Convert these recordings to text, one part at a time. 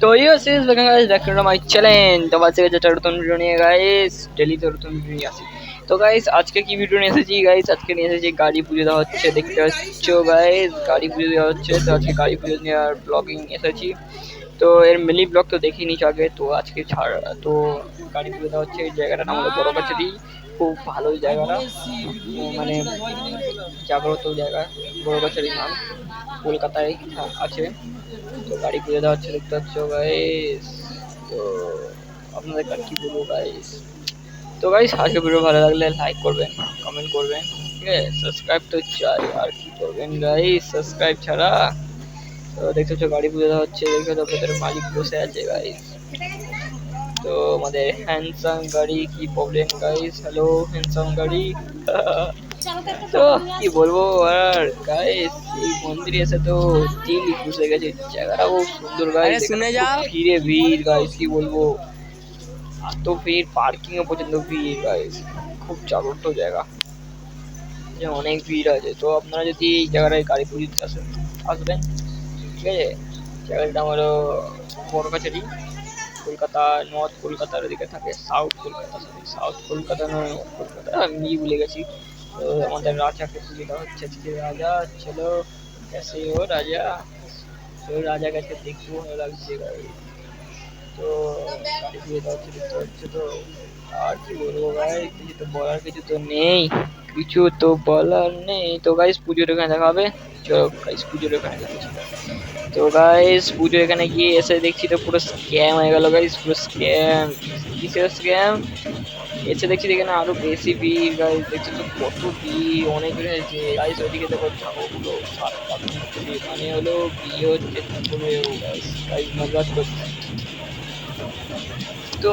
তো ইয়ে sis welcome guys back to my channel তো আজকে যেটা নতুন ভিডিও নিয়ে গাইস ডেলি তো ভিডিও নিয়ে আসি। তো গাইস আজকে কি ভিডিও নিয়ে এসেছি গাইস আজকে নিয়ে এসেছি গাড়ি পুজো দেওয়া হচ্ছে, দেখতে পাচ্ছ গাইস গাড়ি পুজো দেওয়া হচ্ছে। তো আজকে গাড়ি পুজো নেওয়ার ব্লগিং এসেছি। তো এর মিনি ব্লগ তো দেখিনি আগে, তো আজকে ছাড়, তো গাড়ি পুজো দেওয়া হচ্ছে। এই জায়গাটার নাম হলো বড় কাছারি খুব ভালো জায়গাটা। মানে জাগ্রত জায়গা, বড় কাছারির নাম। কলকাতায় আছে। তো গাড়ি পুজো দেওয়া হচ্ছে দেখতে পাচ্ছ গাইস তো আপনাদের আর কি বলব গাইস তো গাইস আজকে ভিডিও ভালো লাগলে লাইক করবেন কমেন্ট করবেন, ঠিক আছে? সাবস্ক্রাইব তো চাই, আর কি করবেন গাইস সাবস্ক্রাইব ছাড়া, তো দেখতে পাচ্ছ গাড়ি পুজো দেওয়া হচ্ছে দেখে তো ভেতরে মালিক বসে আছে গাইস তো আমাদের হ্যান্ডসাম গাড়ি কি প্রবলেম গাইস হ্যালো হ্যান্ডসাম গাড়ি? তো কি বলব আর গাইস এই মন্দিরে এসে তো দিল খুশ গেছে জায়গাটা খুব সুন্দর গাইস আরে শুনে যাও। ভিড়ে ভিড় গাইস কি বলব? এত ভিড় পার্কিং এ পর্যন্ত ভিড় গাইস খুব জাগ্রত জায়গা। যে অনেক ভিড় আছে তো আপনারা যদি এই জায়গাটায় গাড়ি পুজোতে আসেন আসবেন ঠিক আছে? জায়গাটার নাম হলো বড় কাছারি কলকাতা নর্থ কলকাতার দিকে থাকে সাউথ কলকাতা সাউথ কলকাতা নয় কলকাতা আমি ভুলে গেছি। তো আমাদের রাজাকে পুজো দেওয়া হচ্ছে আজকে রাজা চলো कैसे हो রাজা তো রাজা কাছে দেখতে ভালো লাগছে গাড়ি তো গাড়ি পুজো দেওয়া হচ্ছে দেখতে হচ্ছে তো আর কি বলবো ভাই কিছু তো বলার কিছু তো নেই কিছু তো বলার নেই। তো গাইস পুজোর এখানে দেখা হবে। চলো গাইস পুজোর এখানে যাচ্ছি। তো গাইস পুজো এখানে গিয়ে এসে দেখছি তো পুরো স্ক্যাম হয়ে গেল গাইস পুরো স্ক্যাম কিসের স্ক্যাম এসে দেখছি এখানে আরও বেশি ভিড় গাইস দেখছি তো কত ভিড়, অনেক হয়েছে। গাইস ওইদিকে দেখো ঠাকুরগুলো মানে হলো বিয়ে হচ্ছে ঠাকুরে গাইস গাইস মজা করছে। তো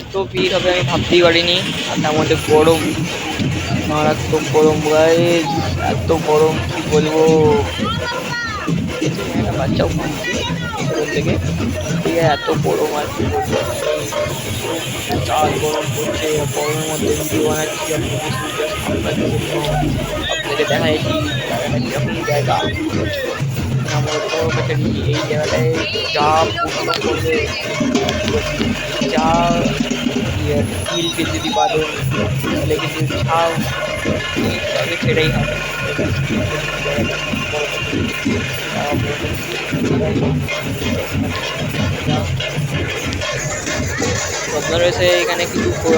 এত ভিড় হবে আমি ভাবতেই পারিনি। আর তার মধ্যে গরম। মারাত্মক গরম গাইস এত গরম, কি বলব? একটা বাচ্চাও কাঁদছে ভেতর থেকে। ঠিক আছে, এত গরম আর কি বলব? চাল গরম করছে, গরমের মধ্যে ভিডিও বানাচ্ছি, আর মুখে সূর্য সামলাচ্ছি আপনাকে দেখা যাচ্ছি জায়গাটা কীরকম জায়গা। আমার বড় কাছে এই জায়গাটায় যা প্রশ্ন করবে যা ফিল যদি বাঁধেন তাহলে কিন্তু ছাও আগে সেটাই হবে। আপনারা এসে এখানে কিছু কিছু